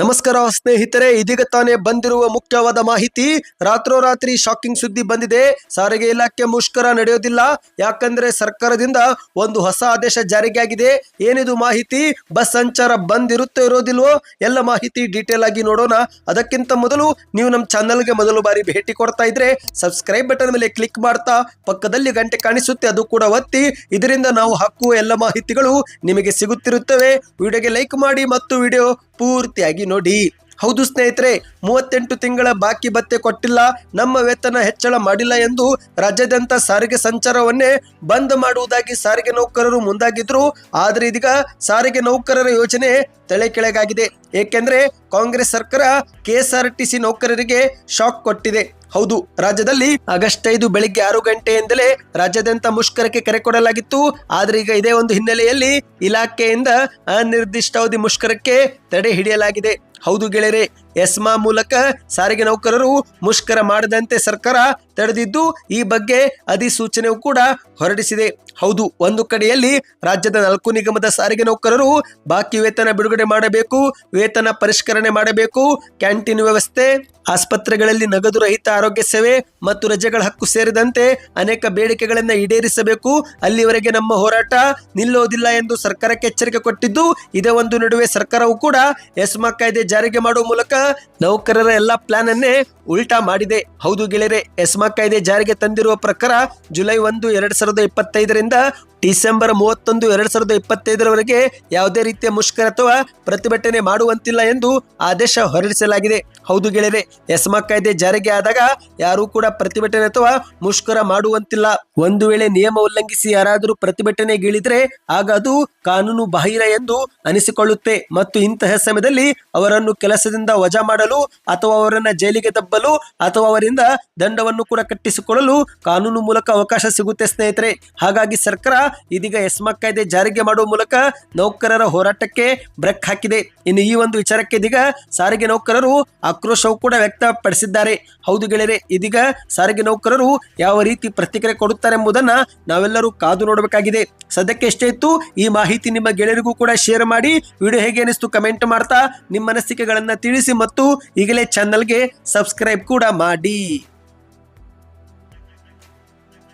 ನಮಸ್ಕಾರ ಸ್ನೇಹಿತರೆ, ಇದೀಗ ತಾನೇ ಬಂದಿರುವ ಮುಖ್ಯವಾದ ಮಾಹಿತಿ. ರಾತ್ರೋರಾತ್ರಿ ಶಾಕಿಂಗ್ ಸುದ್ದಿ ಬಂದಿದೆ. ಸಾರಿಗೆ ಇಲಾಖೆ ಮುಷ್ಕರ ನಡೆಯೋದಿಲ್ಲ. ಯಾಕಂದ್ರೆ ಸರ್ಕಾರದಿಂದ ಒಂದು ಹೊಸ ಆದೇಶ ಜಾರಿಗೆ ಆಗಿದೆ ಏನಿದು ಮಾಹಿತಿ? ಬಸ್ ಸಂಚಾರ ಬಂದ್ ಇರುತ್ತೋ ಇರೋದಿಲ್ವೋ? ಎಲ್ಲ ಮಾಹಿತಿ ಡೀಟೇಲ್ ಆಗಿ ನೋಡೋಣ. ಅದಕ್ಕಿಂತ ಮೊದಲು ನೀವು ನಮ್ಮ ಚಾನಲ್ಗೆ ಮೊದಲು ಬಾರಿ ಭೇಟಿ ಕೊಡ್ತಾ ಇದ್ರೆ ಸಬ್ಸ್ಕ್ರೈಬ್ ಬಟನ್ ಮೇಲೆ ಕ್ಲಿಕ್ ಮಾಡ್ತಾ, ಪಕ್ಕದಲ್ಲಿ ಗಂಟೆ ಕಾಣಿಸುತ್ತೆ, ಅದು ಕೂಡ ಒತ್ತಿ. ಇದರಿಂದ ನಾವು ಹಾಕುವ ಎಲ್ಲ ಮಾಹಿತಿಗಳು ನಿಮಗೆ ಸಿಗುತ್ತಿರುತ್ತವೆ. ವಿಡಿಯೋಗೆ ಲೈಕ್ ಮಾಡಿ ಮತ್ತು ವಿಡಿಯೋ ಪೂರ್ತಿಯಾಗಿ ನೋಡಿ. ಹೌದು ಸ್ನೇಹಿತರೆ, ಮೂವತ್ತೆಂಟು ತಿಂಗಳ ಬಾಕಿ ಭತ್ತೆ ಕೊಟ್ಟಿಲ್ಲ, ನಮ್ಮ ವೇತನ ಹೆಚ್ಚಳ ಮಾಡಿಲ್ಲ ಎಂದು ರಾಜ್ಯಾದ್ಯಂತ ಸಾರಿಗೆ ಸಂಚಾರವನ್ನೇ ಬಂದ್ ಮಾಡುವುದಾಗಿ ಸಾರಿಗೆ ನೌಕರರು ಮುಂದಾಗಿದ್ರು. ಆದರೆ ಇದೀಗ ಸಾರಿಗೆ ನೌಕರರ ಯೋಜನೆ ತಲೆ ಕೆಳಗಾಗಿದೆ ಏಕೆಂದ್ರೆ ಕಾಂಗ್ರೆಸ್ ಸರ್ಕಾರ ಕೆಎಸ್ಆರ್ಟಿಸಿ ನೌಕರರಿಗೆ ಶಾಕ್ ಕೊಟ್ಟಿದೆ. ಹೌದು, ರಾಜ್ಯದಲ್ಲಿ ಆಗಸ್ಟ್ ಐದು ಬೆಳಿಗ್ಗೆ ಆರು ಗಂಟೆಯಿಂದಲೇ ರಾಜ್ಯಾದ್ಯಂತ ಮುಷ್ಕರಕ್ಕೆ ಕರೆ ಕೊಡಲಾಗಿತ್ತು. ಆದರೆ ಈಗ ಇದೇ ಒಂದು ಹಿನ್ನೆಲೆಯಲ್ಲಿ ಇಲಾಖೆಯಿಂದ ಅನಿರ್ದಿಷ್ಟಾವಧಿ ಮುಷ್ಕರಕ್ಕೆ ತಡೆ ಹಿಡಿಯಲಾಗಿದೆ. ಹೌದು ಗೆಳೆಯರೆ, ಎಸ್ಮಾ ಮೂಲಕ ಸಾರಿಗೆ ನೌಕರರು ಮುಷ್ಕರ ಮಾಡದಂತೆ ಸರ್ಕಾರ ತಡೆದಿದ್ದು ಈ ಬಗ್ಗೆ ಅಧಿಸೂಚನೆಯು ಕೂಡ ಹೊರಡಿಸಿದೆ. ಹೌದು, ಒಂದು ಕಡೆಯಲ್ಲಿ ರಾಜ್ಯದ ನಾಲ್ಕು ನಿಗಮದ ಸಾರಿಗೆ ನೌಕರರು ಬಾಕಿ ವೇತನ ಬಿಡುಗಡೆ ಮಾಡಬೇಕು, ವೇತನ ಪರಿಷ್ಕರಣೆ ಮಾಡಬೇಕು, ಕ್ಯಾಂಟೀನ್ ವ್ಯವಸ್ಥೆ, ಆಸ್ಪತ್ರೆಗಳಲ್ಲಿ ನಗದು ರಹಿತ ಆರೋಗ್ಯ ಸೇವೆ ಮತ್ತು ರಜೆಗಳ ಹಕ್ಕು ಸೇರಿದಂತೆ ಅನೇಕ ಬೇಡಿಕೆಗಳನ್ನು ಈಡೇರಿಸಬೇಕು. ಅಲ್ಲಿವರೆಗೆ ನಮ್ಮ ಹೋರಾಟ ನಿಲ್ಲೋದಿಲ್ಲ ಎಂದು ಸರ್ಕಾರಕ್ಕೆ ಎಚ್ಚರಿಕೆ ಕೊಟ್ಟಿದ್ದು, ಇದೇ ಒಂದು ನಡುವೆ ಸರ್ಕಾರವು ಕೂಡ ಎಸ್ಮಾ ಕಾಯ್ದೆ ಜಾರಿಗೆ ಮಾಡುವ ಮೂಲಕ ನೌಕರರ ಎಲ್ಲಾ ಪ್ಲಾನ್ ಅನ್ನೇ ಉಲ್ಟಾ ಮಾಡಿದೆ. ಹೌದು ಗೆಳೆಯರೆ, ಎಸ್ಮಾ ಕಾಯ್ದೆ ಜಾರಿಗೆ ತಂದಿರುವ ಪ್ರಕಾರ ಜುಲೈ ಒಂದು, ಎರಡ್ ಸಾವಿರದ ಇಪ್ಪತ್ತೈದರಿಂದ ಡಿಸೆಂಬರ್ ಮೂವತ್ತೊಂದು, ಎರಡ್ ಸಾವಿರದ ಇಪ್ಪತ್ತೈದರವರೆಗೆ ಯಾವುದೇ ರೀತಿಯ ಮುಷ್ಕರ ಅಥವಾ ಪ್ರತಿಭಟನೆ ಮಾಡುವಂತಿಲ್ಲ ಎಂದು ಆದೇಶ ಹೊರಡಿಸಲಾಗಿದೆ. ಹೌದು ಗೆಳೆಯರೆ, ಎಸ್ಮಾ ಕಾಯ್ದೆ ಜಾರಿಗೆ ಆದಾಗ ಯಾರೂ ಕೂಡ ಪ್ರತಿಭಟನೆ ಅಥವಾ ಮುಷ್ಕರ ಮಾಡುವಂತಿಲ್ಲ. ಒಂದು ವೇಳೆ ನಿಯಮ ಉಲ್ಲಂಘಿಸಿ ಯಾರಾದರೂ ಪ್ರತಿಭಟನೆಗಿಳಿದ್ರೆ ಆಗ ಅದು ಕಾನೂನು ಬಾಹಿರ ಎಂದು ಅನಿಸಿಕೊಳ್ಳುತ್ತೆ. ಮತ್ತು ಇಂತಹ ಸಮಯದಲ್ಲಿ ಅವರನ್ನು ಕೆಲಸದಿಂದ ವಜಾ ಮಾಡಲು ಅಥವಾ ಅವರನ್ನ ಜೈಲಿಗೆ ದಬ್ಬಲು ಅಥವಾ ಅವರಿಂದ ದಂಡವನ್ನು ಕೂಡ ಕಟ್ಟಿಸಿಕೊಳ್ಳಲು ಕಾನೂನು ಮೂಲಕ ಅವಕಾಶ ಸಿಗುತ್ತೆ ಸ್ನೇಹಿತರೆ. ಹಾಗಾಗಿ ಸರ್ಕಾರ ಇದೀಗ ಎಸ್ಮಾ ಕಾಯ್ದೆ ಜಾರಿಗೆ ಮಾಡುವ ಮೂಲಕ ನೌಕರರ ಹೋರಾಟಕ್ಕೆ ಬ್ರೇಕ್ ಹಾಕಿದೆ. ಇನ್ನು ಈ ಒಂದು ವಿಚಾರಕ್ಕೆ ಇದೀಗ ಸಾರಿಗೆ ನೌಕರರು ಆಕ್ರೋಶವು ಕೂಡ ವ್ಯಕ್ತಪಡಿಸಿದ್ದಾರೆ. ಹೌದು ಗೆಳೆಯರೆ, ಇದೀಗ ಸಾರಿಗೆ ನೌಕರರು ಯಾವ ರೀತಿ ಪ್ರತಿಕ್ರಿಯೆ ಕೊಡುತ್ತಾರೆ ಎಂಬುದನ್ನ ನಾವೆಲ್ಲರೂ ಕಾದು ನೋಡಬೇಕಾಗಿದೆ. ಸದ್ಯಕ್ಕೆ ಎಷ್ಟೇ ಇತ್ತು, ಈ ಮಾಹಿತಿ ನಿಮ್ಮ ಗೆಳೆಯರಿಗೂ ಕೂಡ ಶೇರ್ ಮಾಡಿ, ವಿಡಿಯೋ ಹೇಗೆ ಅನಿಸ್ತು ಕಮೆಂಟ್ ಮಾಡ್ತಾ, ನಿಮ್ಮ ಅನಿಸಿಕೆಗಳನ್ನ ತಿಳಿಸಿ ಮತ್ತು ಈಗಲೇ ಚಾನಲ್ಗೆ ಸಬ್ಸ್ಕ್ರೈಬ್ ಕೂಡ ಮಾಡಿ.